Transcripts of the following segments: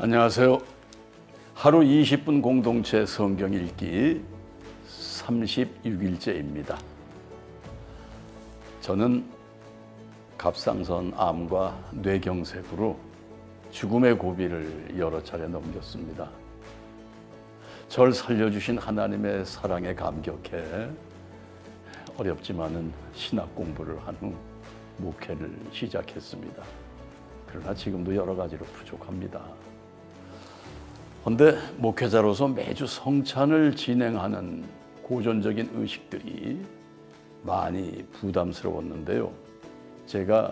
안녕하세요. 하루 20분 공동체 성경 읽기 36일째입니다. 저는 갑상선 암과 뇌경색으로 죽음의 고비를 여러 차례 넘겼습니다. 절 살려주신 하나님의 사랑에 감격해 어렵지만은 신학 공부를 한 후 목회를 시작했습니다. 그러나 지금도 여러 가지로 부족합니다. 그런데 목회자로서 매주 성찬을 진행하는 고전적인 의식들이 많이 부담스러웠는데요. 제가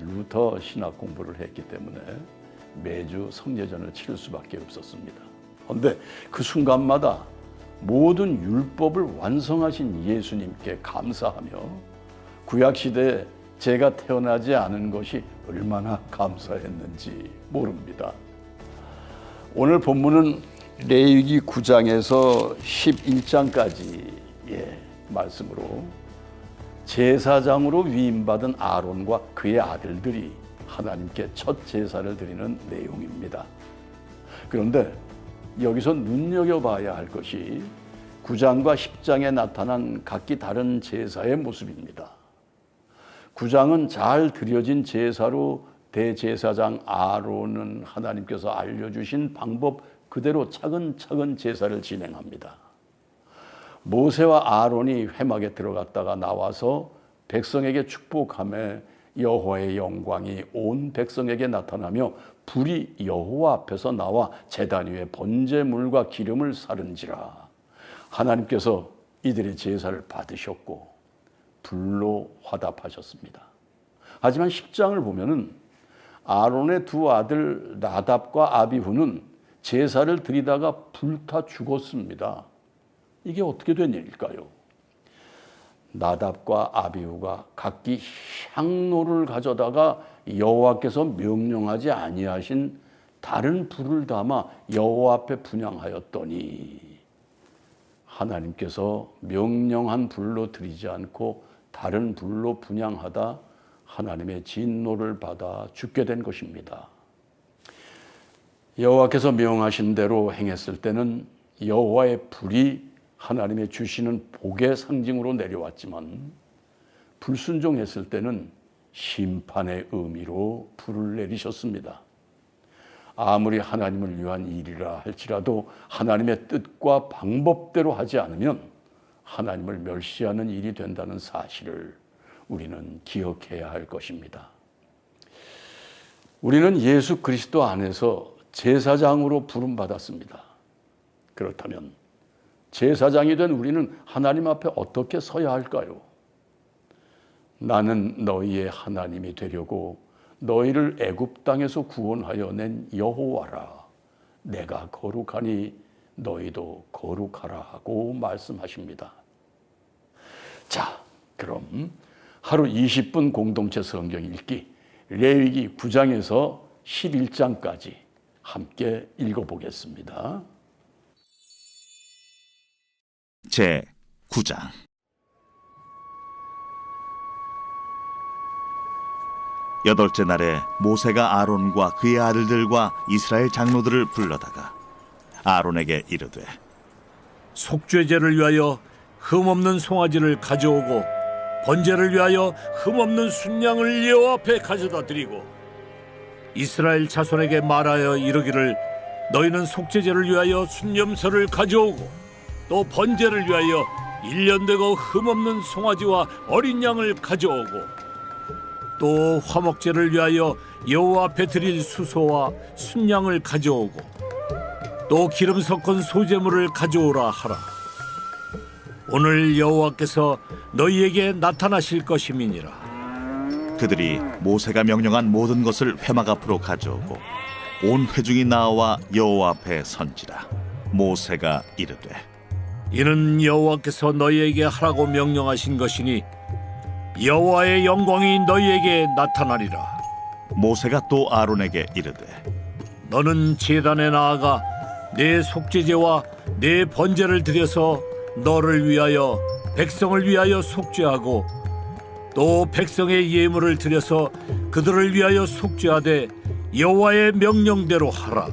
루터 신학 공부를 했기 때문에 매주 성례전을 치를 수밖에 없었습니다. 그런데 그 순간마다 모든 율법을 완성하신 예수님께 감사하며 구약 시대에 제가 태어나지 않은 것이 얼마나 감사했는지 모릅니다. 오늘 본문은 레위기 9장에서 11장까지의 말씀으로 제사장으로 위임받은 아론과 그의 아들들이 하나님께 첫 제사를 드리는 내용입니다. 그런데 여기서 눈여겨봐야 할 것이 9장과 10장에 나타난 각기 다른 제사의 모습입니다. 9장은 잘 드려진 제사로 대제사장 아론은 하나님께서 알려주신 방법 그대로 차근차근 제사를 진행합니다. 모세와 아론이 회막에 들어갔다가 나와서 백성에게 축복함에 여호와의 영광이 온 백성에게 나타나며 불이 여호와 앞에서 나와 제단 위에 번제물과 기름을 사른지라 하나님께서 이들의 제사를 받으셨고 불로 화답하셨습니다. 하지만 10장을 보면은 아론의 두 아들 나답과 아비후는 제사를 드리다가 불타 죽었습니다. 이게 어떻게 된 일일까요? 나답과 아비후가 각기 향로를 가져다가 여호와께서 명령하지 아니하신 다른 불을 담아 여호와 앞에 분양하였더니 하나님께서 명령한 불로 드리지 않고 다른 불로 분양하다 하나님의 진노를 받아 죽게 된 것입니다. 여호와께서 명하신 대로 행했을 때는 여호와의 불이 하나님의 주시는 복의 상징으로 내려왔지만 불순종했을 때는 심판의 의미로 불을 내리셨습니다. 아무리 하나님을 위한 일이라 할지라도 하나님의 뜻과 방법대로 하지 않으면 하나님을 멸시하는 일이 된다는 사실을 우리는 기억해야 할 것입니다. 우리는 예수 그리스도 안에서 제사장으로 부름받았습니다. 그렇다면 제사장이 된 우리는 하나님 앞에 어떻게 서야 할까요? 나는 너희의 하나님이 되려고 너희를 애굽 땅에서 구원하여 낸 여호와라. 내가 거룩하니 너희도 거룩하라 하고 말씀하십니다. 자, 그럼 하루 20분 공동체 성경 읽기 레위기 9장에서 11장까지 함께 읽어보겠습니다. 제 9장 여덟째 날에 모세가 아론과 그의 아들들과 이스라엘 장로들을 불러다가 아론에게 이르되 속죄제를 위하여 흠 없는 송아지를 가져오고 번제를 위하여 흠없는 순양을 여호와 앞에 가져다 드리고 이스라엘 자손에게 말하여 이르기를 너희는 속죄제를 위하여 순념서를 가져오고 또 번제를 위하여 일년 되고 흠없는 송아지와 어린 양을 가져오고 또 화목제를 위하여 여호와 앞에 드릴 수소와 순양을 가져오고 또 기름 섞은 소재물을 가져오라 하라. 오늘 여호와께서 너희에게 나타나실 것임이니라. 그들이 모세가 명령한 모든 것을 회막 앞으로 가져오고 온 회중이 나와 여호와 앞에 선지라 모세가 이르되 이는 여호와께서 너희에게 하라고 명령하신 것이니 여호와의 영광이 너희에게 나타나리라. 모세가 또 아론에게 이르되 너는 제단에 나아가 내 속죄제와 내 번제를 드려서 너를 위하여 백성을 위하여 속죄하고 또 백성의 예물을 드려서 그들을 위하여 속죄하되 여호와의 명령대로 하라.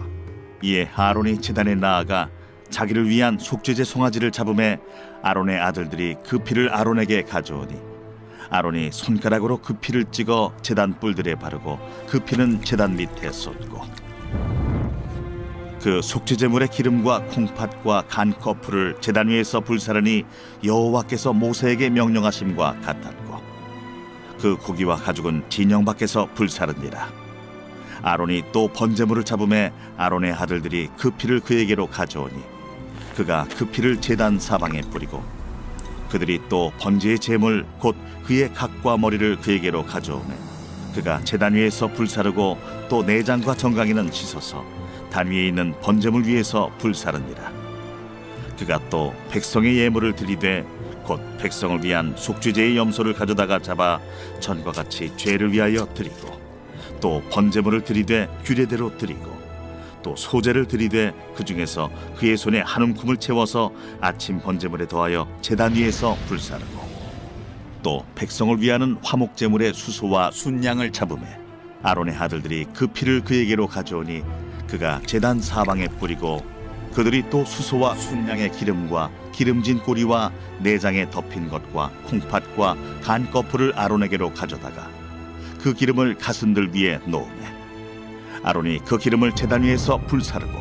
이에 아론이 제단에 나아가 자기를 위한 속죄제 송아지를 잡음에 아론의 아들들이 그 피를 아론에게 가져오니 아론이 손가락으로 그 피를 찍어 제단 뿔들에 바르고 그 피는 제단 밑에 쏟고 그 속죄제물의 기름과 콩팥과 간 거풀을 제단 위에서 불사르니 여호와께서 모세에게 명령하심과 같았고 그 고기와 가죽은 진영 밖에서 불사르니라. 아론이 또 번제물을 잡음에 아론의 아들들이 그 피를 그에게로 가져오니 그가 그 피를 제단 사방에 뿌리고 그들이 또 번제의 제물 곧 그의 각과 머리를 그에게로 가져오매 그가 제단 위에서 불사르고 또 내장과 정강이는 씻어서 단 위에 있는 번제물 위에서 불사르니라 그가 또 백성의 예물을 드리되 곧 백성을 위한 속죄제의 염소를 가져다가 잡아 전과 같이 죄를 위하여 드리고 또 번제물을 드리되 규례대로 드리고 또 소제를 드리되 그 중에서 그의 손에 한 움큼을 채워서 아침 번제물에 더하여 제단 위에서 불사르고 또 백성을 위하는 화목제물의 수소와 순양을 잡음에 아론의 아들들이 그 피를 그에게로 가져오니 그가 제단 사방에 뿌리고 그들이 또 수소와 순양의 기름과 기름진 꼬리와 내장에 덮인 것과 콩팥과 간 거풀을 아론에게로 가져다가 그 기름을 가슴들 위에 놓으매 아론이 그 기름을 제단 위에서 불사르고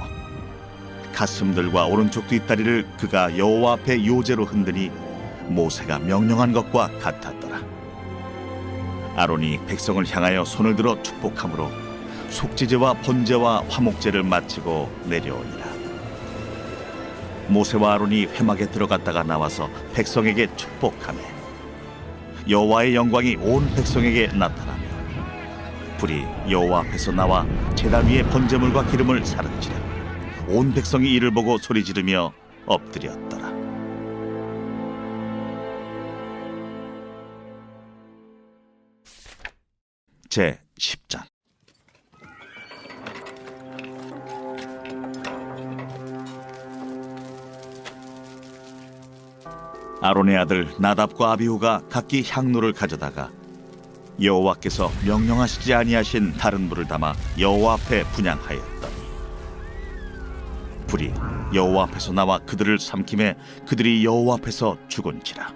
가슴들과 오른쪽 뒷다리를 그가 여호와 앞에 요제로 흔드니 모세가 명령한 것과 같았더라 아론이 백성을 향하여 손을 들어 축복함으로 속지제와 번제와 화목제를 마치고 내려오니라. 모세와 아론이 회막에 들어갔다가 나와서 백성에게 축복하매 여호와의 영광이 온 백성에게 나타나며 불이 여호와 앞에서 나와 제단 위에 번제물과 기름을 사른지라 온 백성이 이를 보고 소리 지르며 엎드렸더 제 10장. 아론의 아들 나답과 아비후가 각기 향로를 가져다가 여호와께서 명령하시지 아니하신 다른 불을 담아 여호와 앞에 분양하였더니 불이 여호와 앞에서 나와 그들을 삼킴에 그들이 여호와 앞에서 죽은지라.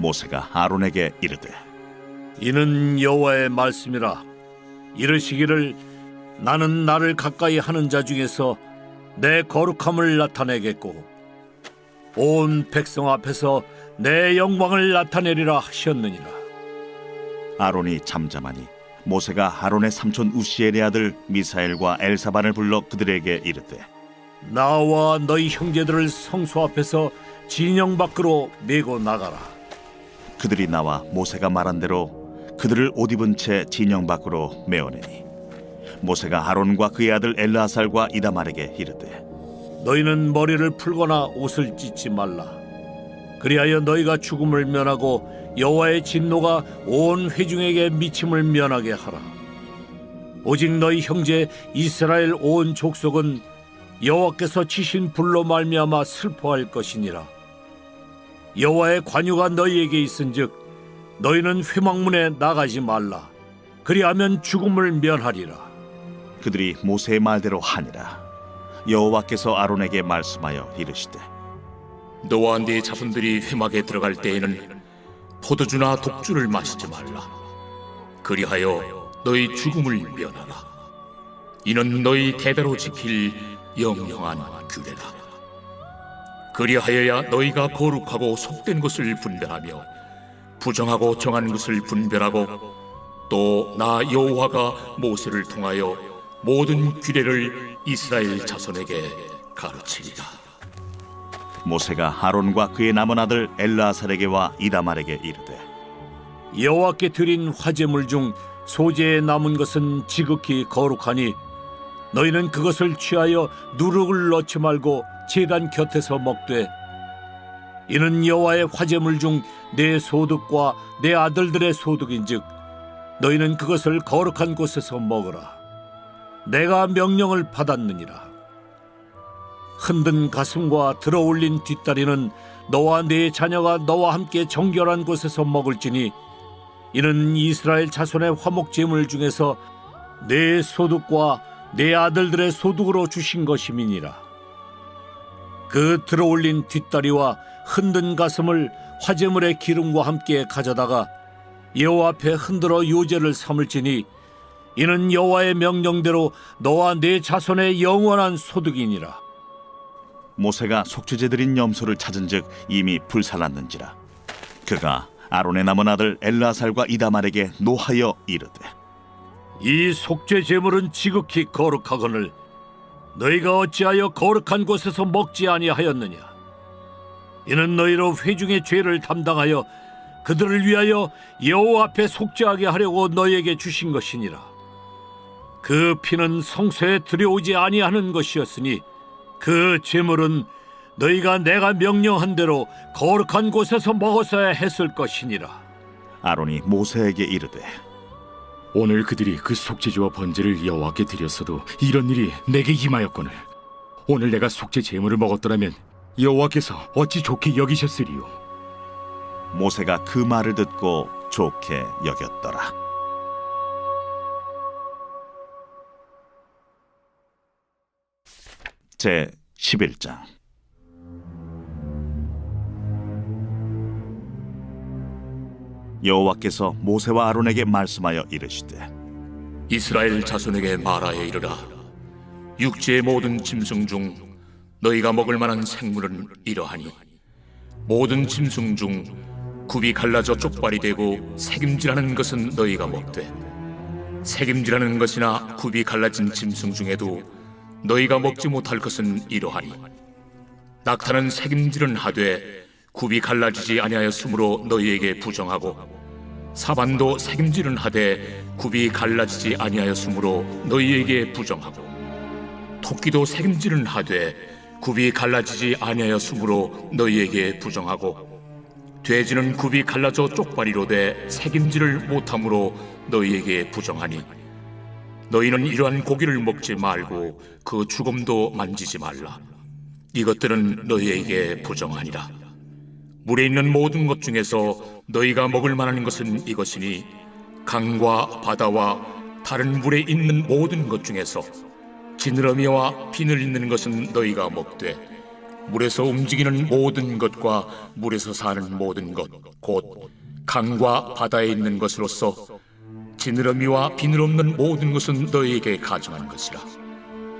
모세가 아론에게 이르되 이는 여호와의 말씀이라. 이르시기를 나는 나를 가까이 하는 자 중에서 내 거룩함을 나타내겠고 온 백성 앞에서 내 영광을 나타내리라 하셨느니라. 아론이 잠잠하니 모세가 아론의 삼촌 우시엘의 아들 미사엘과 엘사반을 불러 그들에게 이르되 나와 너희 형제들을 성소 앞에서 진영 밖으로 내고 나가라. 그들이 나와 모세가 말한 대로 그들을 옷 입은 채 진영 밖으로 메어내니 모세가 아론과 그의 아들 엘라살과 이다말에게 이르되 너희는 머리를 풀거나 옷을 찢지 말라. 그리하여 너희가 죽음을 면하고 여호와의 진노가 온 회중에게 미침을 면하게 하라. 오직 너희 형제 이스라엘 온 족속은 여호와께서 치신 불로 말미암아 슬퍼할 것이니라. 여호와의 관유가 너희에게 있은즉 너희는 회막문에 나가지 말라. 그리하면 죽음을 면하리라. 그들이 모세의 말대로 하니라 여호와께서 아론에게 말씀하여 이르시되 너와 네 자손들이 회막에 들어갈 때에는 포도주나 독주를 마시지 말라. 그리하여 너희 죽음을 면하라. 이는 너희 대대로 지킬 영영한 규례다. 그리하여야 너희가 거룩하고 속된 것을 분별하며 부정하고 정한 것을 분별하고 또 나 여호와가 모세를 통하여 모든 규례를 이스라엘 자손에게 가르치리라. 모세가 아론과 그의 남은 아들 엘라살에게와 이다말에게 이르되 여호와께 드린 화제물 중 소재에 남은 것은 지극히 거룩하니 너희는 그것을 취하여 누룩을 넣지 말고 제단 곁에서 먹되 이는 여호와의 화제물 중 내 소득과 내 아들들의 소득인즉 너희는 그것을 거룩한 곳에서 먹으라 내가 명령을 받았느니라 흔든 가슴과 들어올린 뒷다리는 너와 네 자녀가 너와 함께 정결한 곳에서 먹을지니 이는 이스라엘 자손의 화목 제물 중에서 내 소득과 내 아들들의 소득으로 주신 것임이니라. 그 들어올린 뒷다리와 흔든 가슴을 화제물의 기름과 함께 가져다가 여호와 앞에 흔들어 요제를 삼을지니 이는 여호와의 명령대로 너와 네 자손의 영원한 소득이니라. 모세가 속죄제 드린 염소를 찾은즉 이미 불살랐는지라 그가 아론의 남은 아들 엘라살과 이다말에게 노하여 이르되 이 속죄 제물은 지극히 거룩하거늘 너희가 어찌하여 거룩한 곳에서 먹지 아니하였느냐 이는 너희로 회중의 죄를 담당하여 그들을 위하여 여호와 앞에 속죄하게 하려고 너희에게 주신 것이니라. 그 피는 성소에 들여오지 아니하는 것이었으니 그 제물은 너희가 내가 명령한 대로 거룩한 곳에서 먹었어야 했을 것이니라. 아론이 모세에게 이르되 오늘 그들이 그 속죄제와 번제를 여호와께 드렸어도 이런 일이 내게 임하였거늘. 오늘 내가 속죄 제물을 먹었더라면 여호와께서 어찌 좋게 여기셨으리요? 모세가 그 말을 듣고 좋게 여겼더라. 제 11장. 여호와께서 모세와 아론에게 말씀하여 이르시되 이스라엘 자손에게 말하여 이르라. 육지의 모든 짐승 중 너희가 먹을 만한 생물은 이러하니 모든 짐승 중 굽이 갈라져 쪽발이 되고 색임질하는 것은 너희가 먹되 색임질하는 것이나 굽이 갈라진 짐승 중에도 너희가 먹지 못할 것은 이러하니 낙타는 색임질은 하되 굽이 갈라지지 아니하였으므로 너희에게 부정하고 사반도 색임질은 하되 굽이 갈라지지 아니하였으므로 너희에게 부정하고 토끼도 색임질은 하되 굽이 갈라지지 아니하였으므로 너희에게 부정하고 돼지는 굽이 갈라져 쪽발이로되 색임질을 못함으로 너희에게 부정하니 너희는 이러한 고기를 먹지 말고 그 죽음도 만지지 말라. 이것들은 너희에게 부정하니라. 물에 있는 모든 것 중에서 너희가 먹을 만한 것은 이것이니 강과 바다와 다른 물에 있는 모든 것 중에서 지느러미와 비늘 있는 것은 너희가 먹되 물에서 움직이는 모든 것과 물에서 사는 모든 것 곧 강과 바다에 있는 것으로서 지느러미와 비늘 없는 모든 것은 너희에게 가증한 것이라.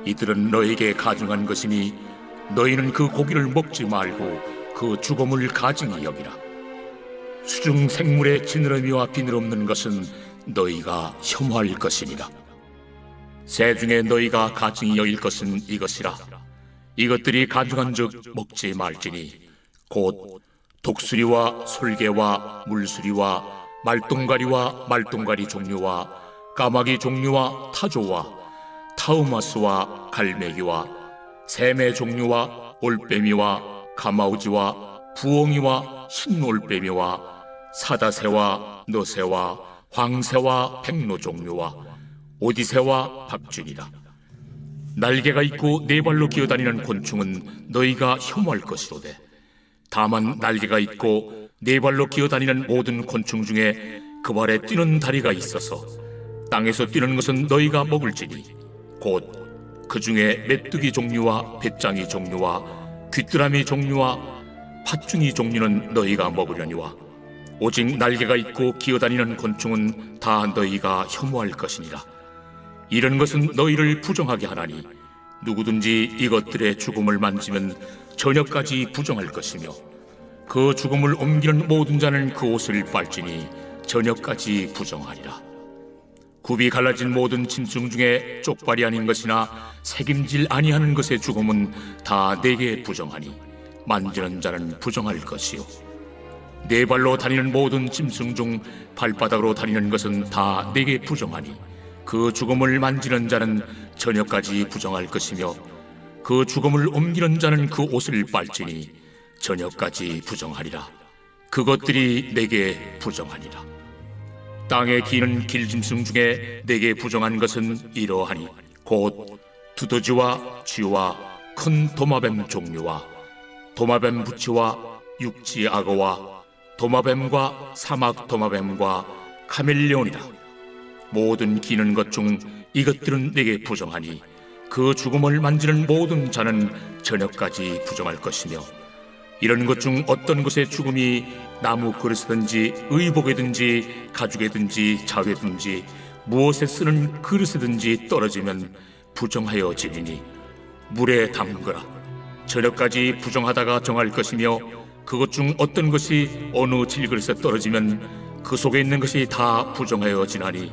이들은 너희에게 가증한 것이니 너희는 그 고기를 먹지 말고 그 죽음을 가증히 여기라. 수중 생물의 지느러미와 비늘 없는 것은 너희가 혐오할 것이니라 새 중에 너희가 가증히 여길 것은 이것이라. 이것들이 가증한즉 먹지 말지니 곧 독수리와 솔개와 물수리와 말똥가리와 말똥가리 종류와 까마귀 종류와 타조와 타우마스와 갈매기와 샘의 종류와 올빼미와 가마우지와 부엉이와 흰올빼미와 사다새와 너새와 황새와 백로 종류와 오디새와 박준이라 날개가 있고 네 발로 기어다니는 곤충은 너희가 혐오할 것이로되 다만 날개가 있고 네 발로 기어다니는 모든 곤충 중에 그 발에 뛰는 다리가 있어서 땅에서 뛰는 것은 너희가 먹을지니 곧 그 중에 메뚜기 종류와 배짱이 종류와 귀뚜라미 종류와 팥중이 종류는 너희가 먹으려니와 오직 날개가 있고 기어다니는 곤충은 다 너희가 혐오할 것이니라 이런 것은 너희를 부정하게 하나니 누구든지 이것들의 죽음을 만지면 저녁까지 부정할 것이며 그 죽음을 옮기는 모든 자는 그 옷을 빨지니 저녁까지 부정하리라. 굽이 갈라진 모든 짐승 중에 쪽발이 아닌 것이나 색임질 아니하는 것의 죽음은 다 내게 부정하니 만지는 자는 부정할 것이요. 네 발로 다니는 모든 짐승 중 발바닥으로 다니는 것은 다 내게 부정하니 그 죽음을 만지는 자는 저녁까지 부정할 것이며 그 죽음을 옮기는 자는 그 옷을 빨지니 저녁까지 부정하리라. 그것들이 내게 부정하니라. 땅에 기는 길짐승 중에 내게 부정한 것은 이러하니 곧 두더지와 쥐와 큰 도마뱀 종류와 도마뱀 부치와 육지 악어와 도마뱀과 사막 도마뱀과 카멜레온이라 모든 기는 것 중 이것들은 내게 부정하니 그 죽음을 만지는 모든 자는 저녁까지 부정할 것이며 이런 것 중 어떤 것의 죽음이 나무 그릇이든지 의복이든지 가죽이든지 자회든지 무엇에 쓰는 그릇이든지 떨어지면 부정하여 지리니 물에 담그라. 저녁까지 부정하다가 정할 것이며 그것 중 어떤 것이 어느 질그릇에 떨어지면 그 속에 있는 것이 다 부정하여 지나니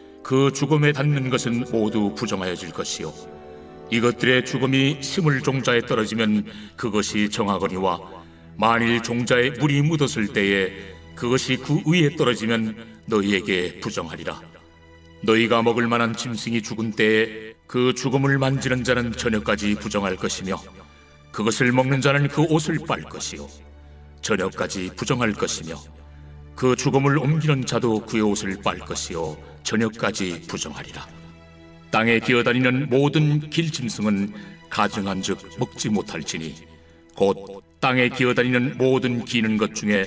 그 죽음에 닿는 것은 모두 부정하여질 것이요. 이것들의 죽음이 심을 종자에 떨어지면 그것이 정하거니와 만일 종자에 물이 묻었을 때에 그것이 그 위에 떨어지면 너희에게 부정하리라. 너희가 먹을 만한 짐승이 죽은 때에 그 죽음을 만지는 자는 저녁까지 부정할 것이며 그것을 먹는 자는 그 옷을 빨 것이요. 저녁까지 부정할 것이며 그 죽음을 옮기는 자도 그의 옷을 빨 것이요 저녁까지 부정하리라. 땅에 기어다니는 모든 길짐승은 가증한즉 먹지 못할지니 곧 땅에 기어다니는 모든 기는 것 중에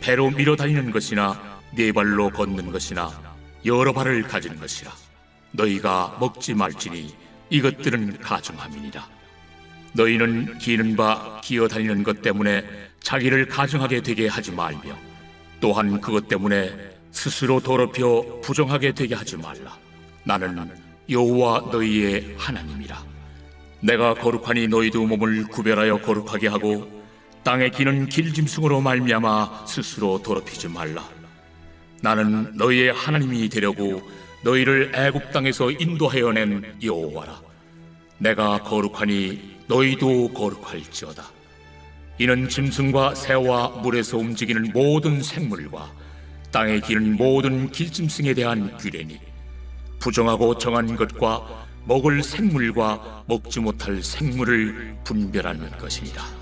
배로 밀어다니는 것이나 네 발로 걷는 것이나 여러 발을 가진 것이라. 너희가 먹지 말지니 이것들은 가증함이니라. 너희는 기는 바 기어다니는 것 때문에 자기를 가증하게 되게 하지 말며 또한 그것 때문에 스스로 더럽혀 부정하게 되게 하지 말라. 나는 여호와 너희의 하나님이라. 내가 거룩하니 너희도 몸을 구별하여 거룩하게 하고 땅에 기는 길짐승으로 말미암아 스스로 더럽히지 말라. 나는 너희의 하나님이 되려고 너희를 애굽 땅에서 인도하여 낸 여호와라. 내가 거룩하니 너희도 거룩할지어다 이는 짐승과 새와 물에서 움직이는 모든 생물과 땅에 기는 모든 길짐승에 대한 규례니 부정하고 정한 것과 먹을 생물과 먹지 못할 생물을 분별하는 것이니라.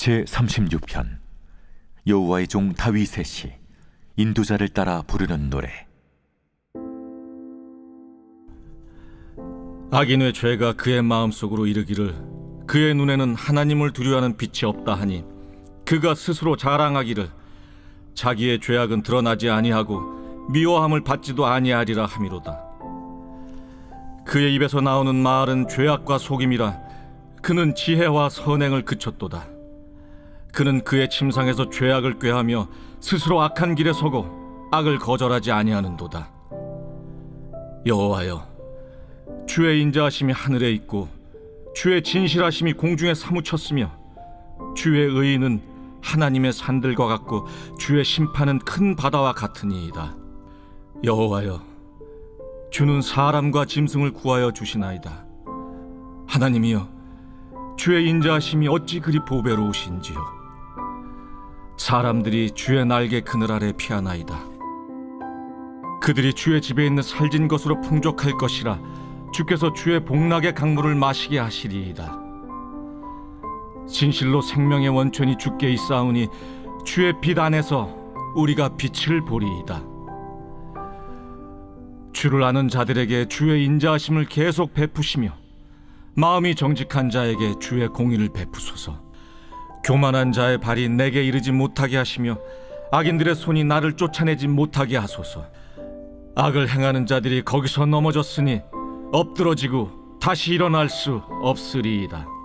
제 36편 여호와의 종 다윗의 시 인도자를 따라 부르는 노래. 악인의 죄가 그의 마음속으로 이르기를 그의 눈에는 하나님을 두려워하는 빛이 없다 하니 그가 스스로 자랑하기를 자기의 죄악은 드러나지 아니하고 미워함을 받지도 아니하리라 함이로다. 그의 입에서 나오는 말은 죄악과 속임이라 그는 지혜와 선행을 그쳤도다 그는 그의 침상에서 죄악을 꾀하며 스스로 악한 길에 서고 악을 거절하지 아니하는도다. 여호와여 주의 인자하심이 하늘에 있고 주의 진실하심이 공중에 사무쳤으며 주의 의인은 하나님의 산들과 같고 주의 심판은 큰 바다와 같으니이다. 여호와여 주는 사람과 짐승을 구하여 주시나이다. 하나님이여 주의 인자하심이 어찌 그리 보배로우신지요 사람들이 주의 날개 그늘 아래 피하나이다 그들이 주의 집에 있는 살진 것으로 풍족할 것이라 주께서 주의 복락의 강물을 마시게 하시리이다. 진실로 생명의 원천이 주께 있사오니 주의 빛 안에서 우리가 빛을 보리이다. 주를 아는 자들에게 주의 인자하심을 계속 베푸시며 마음이 정직한 자에게 주의 공의를 베푸소서. 교만한 자의 발이 내게 이르지 못하게 하시며 악인들의 손이 나를 쫓아내지 못하게 하소서. 악을 행하는 자들이 거기서 넘어졌으니 엎드러지고 다시 일어날 수 없으리이다.